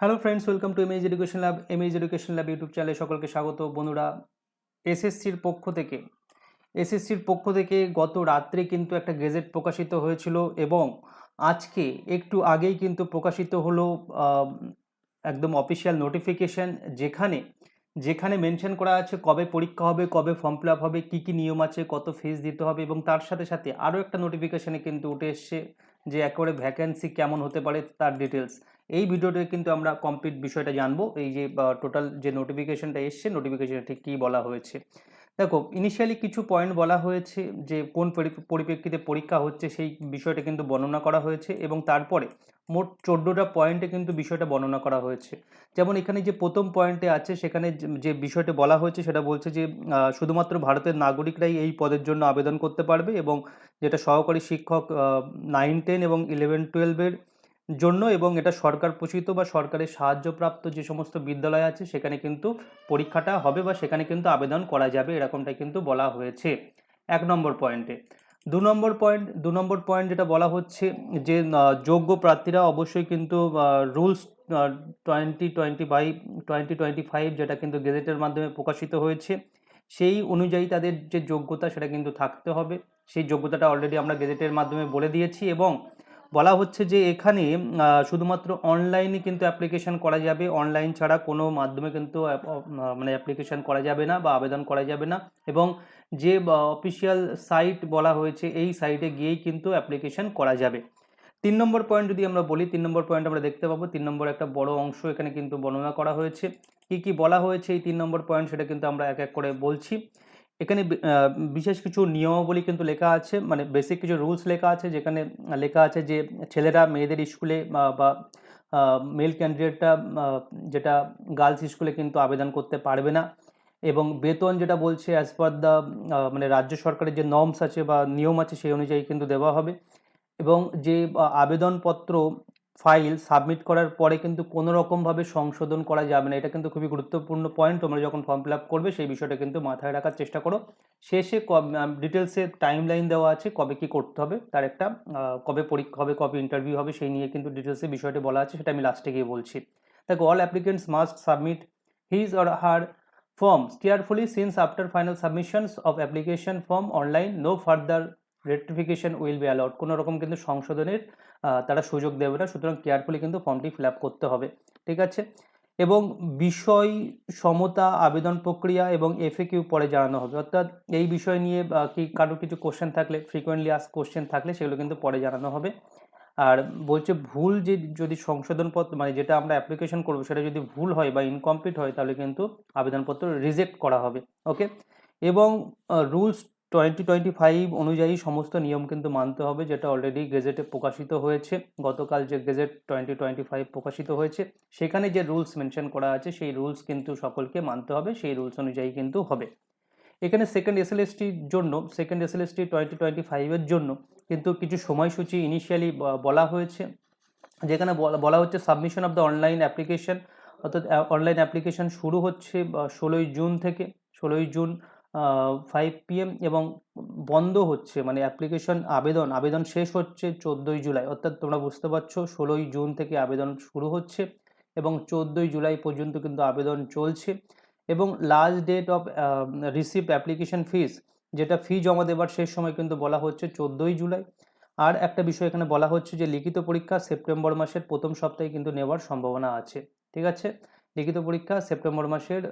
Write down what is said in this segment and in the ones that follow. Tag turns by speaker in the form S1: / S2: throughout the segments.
S1: Hello friends welcome to MAJ education lab MAJ education lab YouTube চ্যানেলে সকলকে স্বাগত। বন্ধুরা এসএসসির পক্ষ থেকে এসএসসির পক্ষ থেকে গত রাত্রে কিন্তু একটা গেজেট প্রকাশিত হয়েছিল এবং আজকে একটু আগেই কিন্তু প্রকাশিত হলো একদম অফিসিয়াল নোটিফিকেশন যেখানে যেখানে মেনশন করা আছে কবে পরীক্ষা হবে, কবে ফর্ম ফিল আপ হবে, কী কী নিয়ম আছে, কত ফিস দিতে হবে এবং তার সাথে সাথে আরও একটা নোটিফিকেশানে কিন্তু উঠে এসছে যে একেবারে ভ্যাকেন্সি কেমন হতে পারে তার ডিটেলস এই ভিডিওতে কিন্তু আমরা কমপ্লিট বিষয়টা জানব। এই যে টোটাল যে নোটিফিকেশনটা এসছে নোটিফিকেশনে ঠিক কী বলা হয়েছে। দেখো ইনিশিয়ালি কিছু পয়েন্ট বলা হয়েছে যে, কোন পরিপ্রেক্ষিতে পরীক্ষা হচ্ছে সেই বিষয়টা কিন্তু বর্ণনা করা হয়েছে এবং তারপরে মোট চোদ্দোটা পয়েন্টে কিন্তু বিষয়টা বর্ণনা করা হয়েছে। যেমন এখানে যে প্রথম পয়েন্টে আছে, সেখানে যে- যে বিষয়টা বলা হয়েছে সেটা বলছে যে শুধুমাত্র ভারতের নাগরিকরাই এই পদের জন্য আবেদন করতে পারবে এবং যেটা সহকারী শিক্ষক নাইন টেন এবং ইলেভেন টুয়েলভের জন্য এবং এটা সরকার পোষিত বা সরকারের সাহায্যপ্রাপ্ত যে সমস্ত বিদ্যালয় আছে, সেখানে কিন্তু পরীক্ষাটা হবে বা সেখানে কিন্তু আবেদন করা যাবে এরকমটা কিন্তু বলা হয়েছে। এক নম্বর পয়েন্টে দু নম্বর পয়েন্ট দু নম্বর পয়েন্ট যেটা বলা হচ্ছে যে যোগ্য প্রার্থীরা অবশ্যই কিন্তু rules twenty twenty five twenty twenty five যেটা কিন্তু গেজেটের মাধ্যমে প্রকাশিত হয়েছে, সেই অনুযায়ী তাদের যে যোগ্যতা সেটা কিন্তু থাকতে হবে। সেই যোগ্যতাটা অলরেডি আমরা গেজেটের মাধ্যমে বলে দিয়েছি এবং বলা হচ্ছে যে এখানে শুধুমাত্র অনলাইনে কিন্তু অ্যাপ্লিকেশন করা যাবে। অনলাইন ছাড়া কোনো মাধ্যমে কিন্তু মানে অ্যাপ্লিকেশন করা যাবে না বা আবেদন করা যাবে না। এবং যে অফিসিয়াল সাইট বলা হয়েছে, এই সাইটে গিয়েই কিন্তু অ্যাপ্লিকেশন করা যাবে। তিন নম্বর পয়েন্ট যদি আমরা বলি, তিন নম্বর পয়েন্ট আমরা দেখতে পাবো, তিন নম্বর একটা বড় অংশ এখানে কিন্তু বর্ণনা করা হয়েছে। কি কি বলা হয়েছে এই তিন নম্বর পয়েন্ট সেটা কিন্তু আমরা এক এক করে বলছি। এখানে বিশেষ কিছু নিয়মাবলী কিন্তু লেখা আছে মানে বেসিক কিছু রুলস লেখা আছে, যেখানে লেখা আছে যে ছেলেরা মেয়েদের স্কুলে বা মেল ক্যান্ডিডেটটা যেটা গার্লস স্কুলে কিন্তু আবেদন করতে পারবে না। এবং বেতন যেটা বলছে অ্যাজ পার দ্য মানে রাজ্য সরকারের যে নর্মস আছে বা নিয়ম আছে, সেই অনুযায়ী কিন্তু দেওয়া হবে। এবং যে আবেদনপত্র ফাইল সাবমিট করার পরে কিন্তু কোনো রকমভাবে সংশোধন করা যাবে না। এটা কিন্তু খুবই গুরুত্বপূর্ণ পয়েন্ট তোমরা যখন ফর্ম ফিল আপ করবে, সেই বিষয়টা কিন্তু মাথায় রাখার চেষ্টা করো। শেষে ডিটেলসে টাইম লাইন দেওয়া আছে, কবে কি করতে হবে, তার একটা কবে পরীক্ষা হবে, কবে ইন্টারভিউ হবে, সেই নিয়ে কিন্তু ডিটেলসে বিষয়টি বলা আছে, সেটা আমি লাস্টে গিয়ে বলছি। দেখো all applicants must submit his or her forms carefully since after final submissions of application form online. No further rectification will be allowed. কোনো রকম কিন্তু সংশোধনের তারা সুযোগ দেবে না। সুতরাং কেয়ারফুলি কিন্তু ফর্মটি ফিল করতে হবে। ঠিক আছে? এবং বিষয়, সমতা, আবেদন প্রক্রিয়া এবং এফএ কিউ পরে জানানো হবে। অর্থাৎ এই বিষয় নিয়ে কি কারোর কিছু কোশ্চেন থাকলে ফ্রিকোয়েন্টলি আস কোশ্চেন থাকলে সেগুলো কিন্তু পরে জানানো হবে। আর বলছে ভুল যে, যদি সংশোধনপত্র মানে যেটা আমরা অ্যাপ্লিকেশন করব, সেটা যদি ভুল হয় বা ইনকমপ্লিট হয়, তাহলে কিন্তু আবেদনপত্র রিজেক্ট করা হবে। ওকে এবং রুলস টোয়েন্টি টোয়েন্টি ফাইভ অনুযায়ী সমস্ত নিয়ম কিন্তু মানতে হবে, যেটা অলরেডি গেজেটে প্রকাশিত হয়েছে। গতকাল যে গেজেট টোয়েন্টি টোয়েন্টি ফাইভ প্রকাশিত হয়েছে, সেখানে যে রুলস মেনশন করা আছে, সেই রুলস কিন্তু সকলকে মানতে হবে, সেই রুলস অনুযায়ী কিন্তু হবে। এখানে সেকেন্ড এস এসএলএসটির জন্য second S SLST twenty twenty ফাইভের জন্য কিন্তু কিছু সময়সূচি ইনিশিয়ালি বলা হয়েছে, যেখানে বলা- হচ্ছে submission of the online application অর্থাৎ অনলাইন অ্যাপ্লিকেশন শুরু হচ্ছে ষোলোই জুন থেকে, ষোলোই জুন ফাইভ পিএম এবং বন্ধ হচ্ছে মানে অ্যাপ্লিকেশন আবেদন আবেদন শেষ হচ্ছে চোদ্দোই জুলাই। অর্থাৎ তোমরা বুঝতে পারছ ষোলোই জুন থেকে আবেদন শুরু হচ্ছে এবং চোদ্দোই জুলাই পর্যন্ত কিন্তু আবেদন চলছে এবং last date of receive application fees যেটা ফি জমা দেবার শেষ সময় কিন্তু বলা হচ্ছে চোদ্দোই জুলাই। আর একটা বিষয় এখানে বলা হচ্ছে যে লিখিত পরীক্ষা সেপ্টেম্বর মাসের প্রথম সপ্তাহে কিন্তু নেওয়ার সম্ভাবনা আছে, ঠিক আছে? লিখিত পরীক্ষা সেপ্টেম্বর মাসের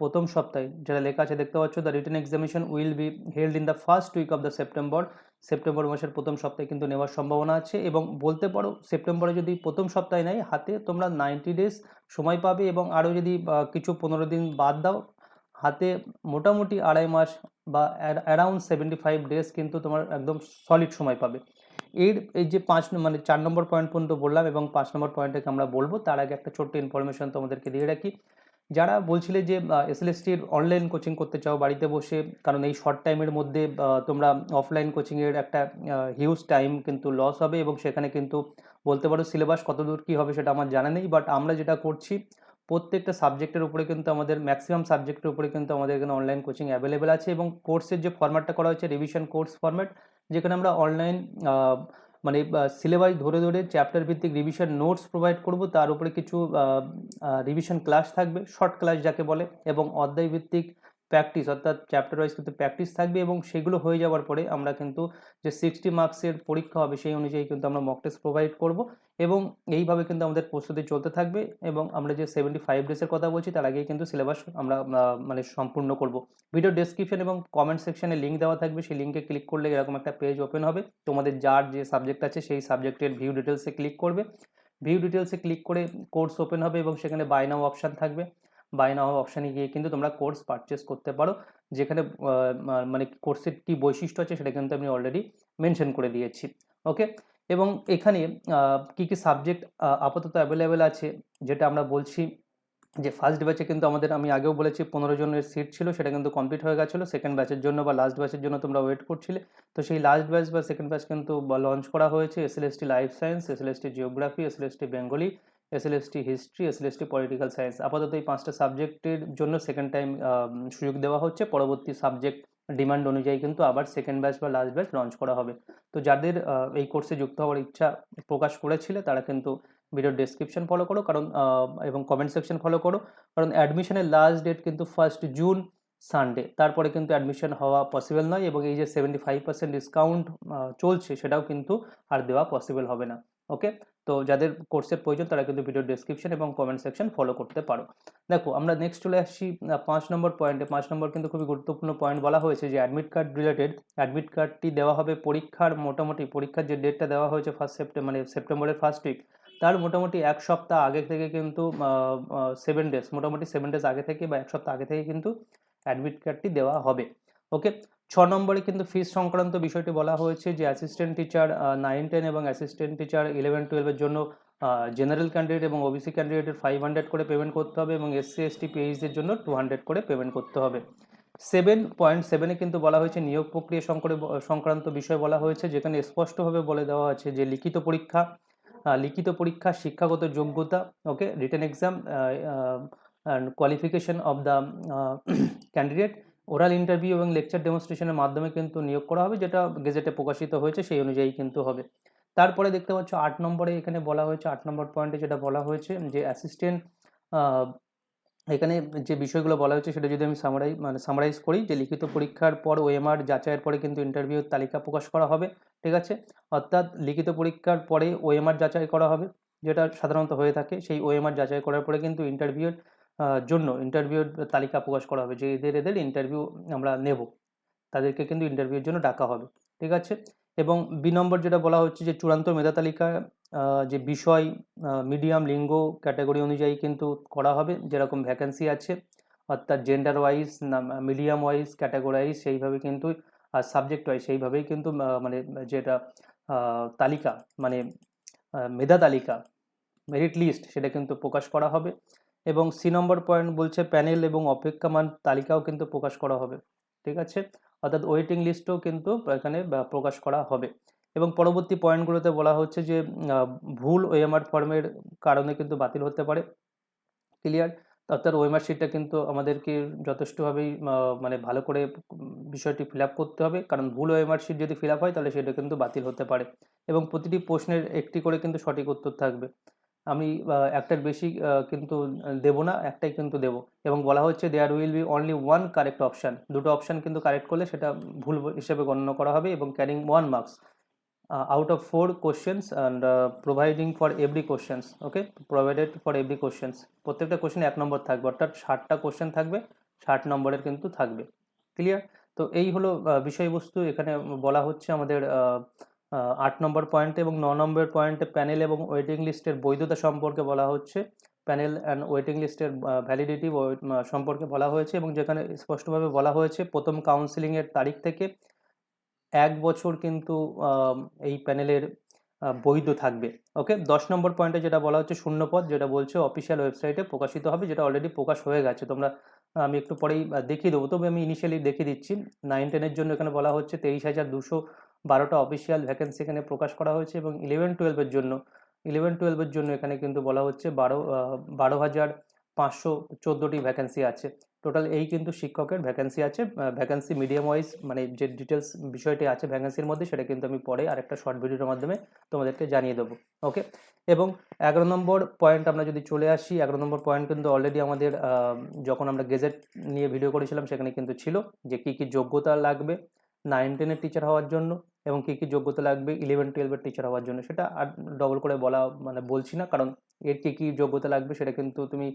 S1: প্রথম সপ্তাহে। যেটা লেখা আছে, দেখতে পাচ্ছ the written examination will be held in the first week of the September September মাসের প্রথম সপ্তাহে কিন্তু নেওয়ার সম্ভাবনা আছে এবং বলতে পারো, সেপ্টেম্বরে যদি প্রথম সপ্তাহে নেয়, হাতে তোমরা নাইনটি ডেজ সময় পাবে এবং আরও যদি কিছু পনেরো দিন বাদ দাও, হাতে মোটামুটি আড়াই মাস বা অ্যারাউন্ড সেভেন্টি ফাইভ ডেজ কিন্তু তোমার একদম সলিড সময় পাবে। এর এই যে পাঁচ মানে চার নম্বর পয়েন্ট পর্যন্ত বললাম এবং পাঁচ নম্বর পয়েন্টটাকে আমরা বলব, তার আগে একটা ছোট্ট ইনফরমেশন তোমাদেরকে দিয়ে রাখি। যারা বলছিলে যে এসএলএসটির অনলাইন কোচিং করতে চাও, বাড়িতে বসে, কারণ এই শর্ট টাইমের মধ্যে তোমরা অফলাইন কোচিংয়ের একটা হিউজ টাইম কিন্তু লস হবে এবং সেখানে কিন্তু বলতে পারো সিলেবাস কতদূর কী হবে সেটা আমার জানা নেই বাট আমরা যেটা করছি, প্রত্যেকটা সাবজেক্টের উপরে কিন্তু আমাদের ম্যাক্সিমাম সাবজেক্টের উপরে কিন্তু আমাদের এখানে অনলাইন কোচিং অ্যাভেলেবেল আছে এবং কোর্সের যে ফরম্যাটটা করা হয়েছে রিভিশন কোর্স ফরম্যাট যেখানে আমরা অনলাইন মানে সিলেবাস ধরে ধরে চ্যাপ্টার ভিত্তিক রিভিশন নোটস প্রোভাইড করব। তার উপরে কিছু রিভিশন ক্লাস থাকবে শর্ট ক্লাস যাকে বলে, এবং অধ্যায় ভিত্তিক প্র্যাকটিস অর্থাৎ চ্যাপ্টার ওয়াইজ কিন্তু প্র্যাকটিস থাকবে এবং সেগুলো হয়ে যাওয়ার পরে আমরা কিন্তু যে সিক্সটি মার্কসের পরীক্ষা হবে সেই অনুযায়ী কিন্তু আমরা মক টেস্ট প্রোভাইড করব এবং এইভাবে কিন্তু আমাদের প্রস্তুতি চলতে থাকবে এবং আমরা যে সেভেন্টি ফাইভ ডেসের কথা বলছি তার আগেই কিন্তু সিলেবাস আমরা মানে সম্পূর্ণ করব। ভিডিও ডেসক্রিপশন এবং কমেন্ট সেকশনে লিঙ্ক দেওয়া থাকবে, সেই লিঙ্কে ক্লিক করলে এরকম একটা পেজ ওপেন হবে। তোমাদের যার যে সাবজেক্ট আছে সেই সাবজেক্টের ভিউ ডিটেলসে ক্লিক করবে। ভিউ ডিটেলসে ক্লিক করে কোর্স ওপেন হবে এবং সেখানে বাই নাও অপশান থাকবে। বাই নাও অপশানে গিয়ে কিন্তু তোমরা কোর্স পারচেস করতে পারো। যেখানে মানে কোর্সের কী বৈশিষ্ট্য আছে সেটা কিন্তু আমি অলরেডি মেনশন করে দিয়েছি। ওকে এবং এখানে কি কি সাবজেক্ট আপাতত অ্যাভেলেবেল আছে? যেটা আমরা বলছি যে ফার্স্ট ব্যাচে কিন্তু আমাদের, আমি আগেও বলেছি পনেরো জনের সিট ছিল, সেটা কিন্তু কমপ্লিট হয়ে গেছিল। সেকেন্ড ব্যাচের জন্য বা লাস্ট ব্যাচের জন্য তোমরা ওয়েট করছিলে। তো সেই লাস্ট ব্যাচ বা সেকেন্ড ব্যাচ কিন্তু লঞ্চ করা হয়েছে। SLST life science SLST geography SLST Bengali SLST history SLST political science আপাতত এই পাঁচটা সাবজেক্টের জন্য সেকেন্ড টাইম সুযোগ দেওয়া হচ্ছে। পরবর্তী সাবজেক্ট ডিমান্ড অনুযায়ী কিন্তু আবার সেকেন্ড ব্যাচ বা লাস্ট ব্যাচ লঞ্চ করা হবে। তো যাদের এই কোর্সে যুক্ত হওয়ার ইচ্ছা প্রকাশ করেছিলে, তারা কিন্তু ভিডিও ডেসক্রিপশন ফলো করো। কারণ এবং কমেন্ট সেকশন ফলো করো। কারণ অ্যাডমিশনের লাস্ট ডেট কিন্তু ফার্স্ট জুন সানডে তারপরে কিন্তু অ্যাডমিশন হওয়া পসিবল নয় এবং এই যে সেভেন্টি ফাইভ পার্সেন্ট ডিসকাউন্ট চলছে, সেটাও কিন্তু আর দেওয়া পসিবল হবে না। ওকে তো যাদের কোর্সের প্রয়োজন তারা কিন্তু ভিডিও ডেসক্রিপশন এবং কমেন্ট সেকশন ফলো করতে পারো। দেখো, আমরা নেক্সট চলে আসছি পাঁচ নম্বর পয়েন্টে পাঁচ নম্বর কিন্তু খুবই গুরুত্বপূর্ণ পয়েন্ট বলা হয়েছে যে অ্যাডমিট কার্ড রিলেটেড অ্যাডমিট কার্ডটি দেওয়া হবে পরীক্ষার মোটামুটি, পরীক্ষার যে ডেটটা দেওয়া হয়েছে ফার্স্ট সেপ্টেম্বর মানে সেপ্টেম্বরের ফার্স্ট উইক তার মোটামুটি এক সপ্তাহ আগে থেকে কিন্তু সেভেন ডেজ মোটামুটি সেভেন ডেজ আগে থেকে বা এক সপ্তাহ আগে থেকে কিন্তু অ্যাডমিট কার্ডটি দেওয়া হবে। ওকে ছ নম্বরে কিন্তু ফিস সংক্রান্ত বিষয়টি বলা হয়েছে যে অ্যাসিস্ট্যান্ট টিচার নাইন টেন এবং অ্যাসিস্ট্যান্ট টিচার ইলেভেন টুয়েলভের জন্য জেনারেল ক্যান্ডিডেট এবং ওবিসি ক্যান্ডিডেটের ফাইভ হান্ড্রেড করে পেমেন্ট করতে হবে এবং এসসি এসটি পিএইচদের জন্য টু হান্ড্রেড করে পেমেন্ট করতে হবে। সেভেন পয়েন্ট সেভেনে কিন্তু বলা হয়েছে নিয়োগ প্রক্রিয়া সংকরে- সংক্রান্ত বিষয় বলা হয়েছে যেখানে স্পষ্টভাবে বলে দেওয়া আছে যে লিখিত পরীক্ষা লিখিত পরীক্ষা, শিক্ষাগত যোগ্যতা okay written exam and qualification of the candidate oral interview এবং লেকচার ডেমনস্ট্রেশনের মাধ্যমে কিন্তু নিয়োগ করা হবে, যেটা গেজেটে প্রকাশিত হয়েছে, সেই অনুযায়ী কিন্তু হবে। তারপরে দেখতে পাচ্ছ আট নম্বরে এখানে বলা হয়েছে, আট নম্বর পয়েন্টে যেটা বলা হয়েছে যে অ্যাসিস্ট্যান্ট এখানে যে বিষয়গুলো বলা হয়েছে সেটা যদি আমি সামারাই মানে সামারাইজ করি, যে লিখিত পরীক্ষার পর ওএমআর যাচাইয়ের পরে কিন্তু ইন্টারভিউর তালিকা প্রকাশ করা হবে, ঠিক আছে? অর্থাৎ লিখিত পরীক্ষার পরে ওএমআর যাচাই করা হবে, যেটা সাধারণত হয়ে থাকে, সেই ওএমআর যাচাই করার পরে কিন্তু ইন্টারভিউর জন্য ইন্টারভিউর তালিকা প্রকাশ করা হবে যে এদের এদের ইন্টারভিউ আমরা নেব। তাদেরকে কিন্তু ইন্টারভিউর জন্য ডাকা হবে, ঠিক আছে? এবং বি নম্বর যেটা বলা হচ্ছে যে চূড়ান্ত মেধা তালিকা যে বিষয় মিডিয়াম লিঙ্গ ক্যাটাগরি অনুযায়ী কিন্তু করা হবে, যেরকম ভ্যাকেন্সি আছে, অর্থাৎ gender wise medium wise categorise সেইভাবে কিন্তু, আর সাবজেক্ট ওয়াইজ সেইভাবেই কিন্তু মানে যেটা তালিকা মানে মেধা তালিকা মেরিট লিস্ট সেটা কিন্তু প্রকাশ করা হবে। এবং সি নম্বর পয়েন্ট বলছে প্যানেল এবং অপেক্ষামান তালিকাও কিন্তু প্রকাশ করা হবে, ঠিক আছে? অর্থাৎ ওয়েটিং লিস্টও কিন্তু এখানে প্রকাশ করা হবে। এবং পরবর্তী পয়েন্টগুলোতে বলা হচ্ছে যে ভুল ওএমআর ফর্মের কারণে কিন্তু বাতিল হতে পারে। ক্লিয়ার? অর্থাৎ ওএমআর শিটটা কিন্তু আমাদেরকে যথেষ্টভাবেই মানে ভালো করে বিষয়টি ফিল করতে হবে। কারণ ভুল ওএমআর শিট যদি ফিল হয়, তাহলে সেটা কিন্তু বাতিল হতে পারে। এবং প্রতিটি প্রশ্নের একটি করে কিন্তু সঠিক উত্তর থাকবে। আমি একটার বেশি কিন্তু দেব না, একটাই কিন্তু দেব। এবং বলা হচ্ছে there will be only one correct option দুটো অপশান কিন্তু কারেক্ট করলে সেটা ভুল হিসেবে গণ্য করা হবে এবং carrying one marks out of four questions and providing for every questions okay provided for every questions প্রত্যেকটা কোশ্চেন এক নম্বর থাকবে, অর্থাৎ ষাটটা কোশ্চেন থাকবে, ষাট নম্বরের কিন্তু থাকবে। ক্লিয়ার তো এই হলো বিষয়বস্তু। এখানে বলা হচ্ছে আমাদের আট নম্বর পয়েন্টে এবং ন নম্বর পয়েন্টে প্যানেল এবং ওয়েটিং লিস্টের বৈধতা সম্পর্কে বলা হচ্ছে। প্যানেল অ্যান্ড ওয়েটিং লিস্টের ভ্যালিডিটি সম্পর্কে বলা হয়েছে এবং যেখানে স্পষ্টভাবে বলা হয়েছে, প্রথম কাউন্সিলিংয়ের তারিখ থেকে এক বছর কিন্তু এই প্যানেলের বৈধ থাকবে। ওকে দশ নম্বর পয়েন্টে যেটা বলা হচ্ছে শূন্যপদ, যেটা বলছে অফিসিয়াল ওয়েবসাইটে প্রকাশিত হবে, যেটা অলরেডি প্রকাশ হয়ে গেছে। তোমরা আমি একটু পরেই দেখিয়ে দেবো। তবে আমি ইনিশিয়ালি দেখিয়ে দিচ্ছি। নাইন টেনের জন্য এখানে বলা হচ্ছে তেইশ হাজার দুশো বারোটা অফিসিয়াল ভ্যাকেন্সি এখানে প্রকাশ করা হয়েছে এবং ইলেভেন টুয়েলভের জন্য ইলেভেন টুয়েলভের জন্য এখানে কিন্তু বলা হচ্ছে বারো বারো হাজার পাঁচশো চোদ্দোটি ভ্যাকেন্সি আছে। টোটাল এই কিন্তু শিক্ষকের ভ্যাকেন্সি আছে ভ্যাকেন্সি মিডিয়াম ওয়াইজ মানে যে ডিটেলস বিষয়টি আছে ভ্যাকেন্সির মধ্যে সেটা কিন্তু আমি পরে আরেকটা শর্ট ভিডিওর মাধ্যমে তোমাদেরকে জানিয়ে দেবো ওকে এবং এগারো নম্বর পয়েন্ট আমরা যদি চলে আসি, এগারো নম্বর পয়েন্ট কিন্তু অলরেডি আমাদের যখন আমরা গেজেট নিয়ে ভিডিও করেছিলাম সেখানে কিন্তু ছিল যে কী কী যোগ্যতা লাগবে। নাইন টেনের টিচার হওয়ার জন্য এবং কী কী যোগ্যতা লাগবে? ইলেভেন টুয়েলভের টিচার হওয়ার জন্য। সেটা আর ডবল করে বলা মানে বলছি না, কারণ এর কী কী যোগ্যতা লাগবে সেটা কিন্তু তুমি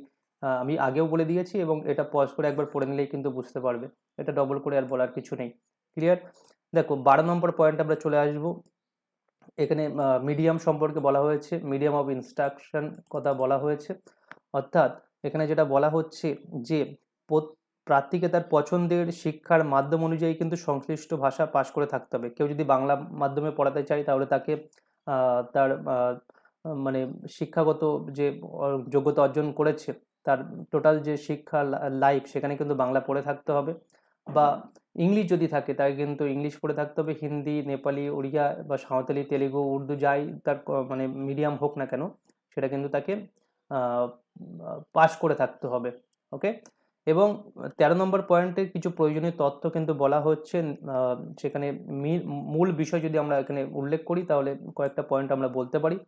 S1: আমি আগেও বলে দিয়েছি এবং এটা পজ করে একবার পড়ে নিলেই কিন্তু বুঝতে পারবে। এটা ডবল করে আর বলার কিছু নেই। ক্লিয়ার দেখো, বারো নম্বর পয়েন্ট আমরা চলে আসব। এখানে মিডিয়াম সম্পর্কে বলা হয়েছে। মিডিয়াম অফ ইনস্ট্রাকশন কথা বলা হয়েছে। অর্থাৎ এখানে যেটা বলা হচ্ছে যে প্রার্থীকে তার পছন্দের শিক্ষার মাধ্যম অনুযায়ী কিন্তু সংশ্লিষ্ট ভাষা পাশ করে থাকতে হবে। কেউ যদি বাংলা মাধ্যমে পড়াতে চায়, তাহলে তাকে তার মানে শিক্ষাগত যে যোগ্যতা অর্জন করেছে, তার টোটাল যে শিক্ষা লাইফ সেখানে কিন্তু বাংলা পড়ে থাকতে হবে। বা ইংলিশ যদি থাকে, তাকে কিন্তু ইংলিশ পড়ে থাকতে হবে। হিন্দি, নেপালি উড়িয়া বা সাঁওতালি, তেলেগু, উর্দু যাই তার মানে মিডিয়াম হোক না কেন, সেটা কিন্তু তাকে পাস করে থাকতে হবে। ওকে এবং তেরো নম্বর পয়েন্টে কিছু প্রয়োজনীয় তথ্য কিন্তু বলা হচ্ছে সেখানে মূল বিষয় যদি আমরা এখানে উল্লেখ করি, তাহলে কয়েকটা পয়েন্ট আমরা বলতে পারি।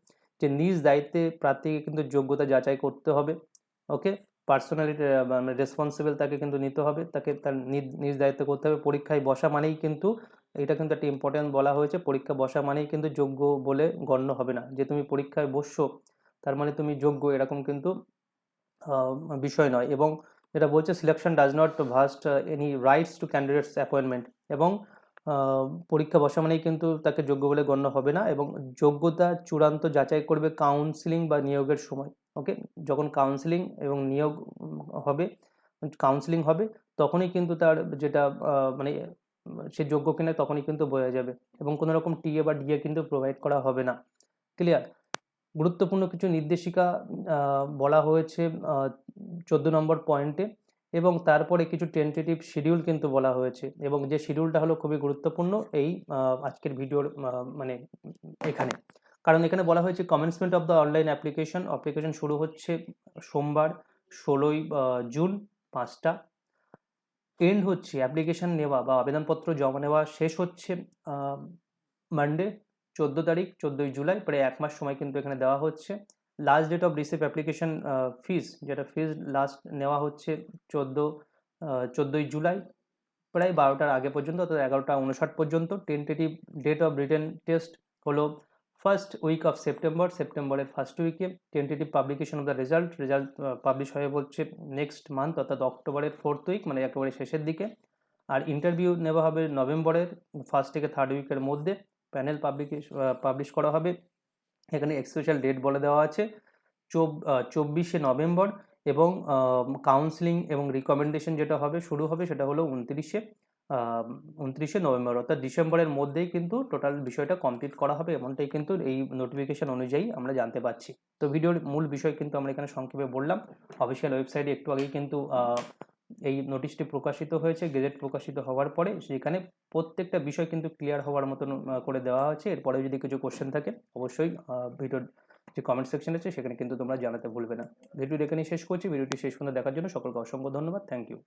S1: যে নিজ দায়িত্বে প্রার্থীকে কিন্তু যোগ্যতা যাচাই করতে হবে ওকে পার্সোনালিটি মানে রেসপন্সিবল তাকে কিন্তু নিতে হবে, তাকে তার নিজ- দায়িত্ব করতে হবে। পরীক্ষায় বসা মানেই কিন্তু, এটা কিন্তু একটা ইম্পর্টেন্ট বলা হয়েছে, পরীক্ষা বসা মানেই কিন্তু যোগ্য বলে গণ্য হবে না। যে তুমি পরীক্ষায় বসছো, তার মানে তুমি যোগ্য, এরকম কিন্তু বিষয় নয়। এবং যেটা বলছে selection does not vest any rights to candidates appointment এবং পরীক্ষা বসা মানেই কিন্তু তাকে যোগ্য বলে গণ্য হবে না এবং যোগ্যতা চূড়ান্ত যাচাই করবে কাউন্সিলিং বা নিয়োগের সময় ওকে যখন কাউন্সিলিং এবং নিয়োগ হবে কাউন্সিলিং হবে, তখনই কিন্তু তার যেটা মানে সে যোগ্য কিনা তখনই কিন্তু বোঝা যাবে এবং কোনো রকম টিএ বা ডিএ কিন্তু প্রোভাইড করা হবে না। ক্লিয়ার গুরুত্বপূর্ণ কিছু নির্দেশিকা বলা হয়েছে চোদ্দ নম্বর পয়েন্টে এবং তারপরে কিছু টেন্টেটিভ শিডিউল কিন্তু বলা হয়েছে এবং যে শিডিউলটা হলো খুবই গুরুত্বপূর্ণ এই আজকের ভিডিওর মানে এখানে। কারণ এখানে বলা হয়েছে commencement of the online application application শুরু হচ্ছে সোমবার ষোলোই জুন পাঁচটা। এন্ড হচ্ছে অ্যাপ্লিকেশন নেওয়া বা আবেদনপত্র জমা নেওয়া শেষ হচ্ছে মানডে চোদ্দ তারিখ, চোদ্দোই জুলাই, প্রায় এক মাস সময় কিন্তু এখানে দেওয়া হচ্ছে। Last date of receive application fees যেটা ফিস লাস্ট নেওয়া হচ্ছে চোদ্দ চোদ্দোই জুলাই, প্রায় বারোটার আগে পর্যন্ত, অর্থাৎ এগারোটা উনষাট পর্যন্ত। Tentative date of written test হলো ফার্স্ট উইক অফ সেপ্টেম্বর সেপ্টেম্বরের ফার্স্ট উইকে tentative publication of the result result publish হয়ে বলছে নেক্সট মান্থ অর্থাৎ অক্টোবরের ফোর্থ উইক মানে একেবারে শেষের দিকে। আর ইন্টারভিউ নেওয়া হবে নভেম্বরের ফার্স্ট থেকে থার্ড উইকের মধ্যে। প্যানেল পাবলিকেশ পাবলিশ করা হবে। এখানে স্পেশাল ডেট বলে দেওয়া আছে চব্বিশে নভেম্বর এবং কাউন্সিলিং এবং রিকমেন্ডেশন যেটা হবে, শুরু হবে সেটা হলো উনত্রিশে উনত্রিশে নভেম্বর। অর্থাৎ ডিসেম্বরের মধ্যেই কিন্তু টোটাল বিষয়টা কমপ্লিট করা হবে, এমনটাই কিন্তু এই নোটিফিকেশন অনুযায়ী আমরা জানতে পারছি। তো ভিডিওর মূল বিষয় কিন্তু আমরা এখানে সংক্ষেপে বললাম। অফিসিয়াল ওয়েবসাইটে একটু আগেই কিন্তু এই নোটিশটি প্রকাশিত হয়েছে গেজেট প্রকাশিত হওয়ার পরে সেখানে প্রত্যেকটা বিষয় কিন্তু ক্লিয়ার হওয়ার মতন করে দেওয়া হয়েছে এরপরে যদি কিছু কোশ্চেন থাকে, অবশ্যই ভিডিওর যে কমেন্ট সেকশন আছে, সেখানে কিন্তু তোমরা জানাতে ভুলবে না। ভিডিওটি এখানেই শেষ করছি। ভিডিওটি শেষ পর্যন্ত দেখার জন্য সকলকে অসংখ্য ধন্যবাদ। Thank you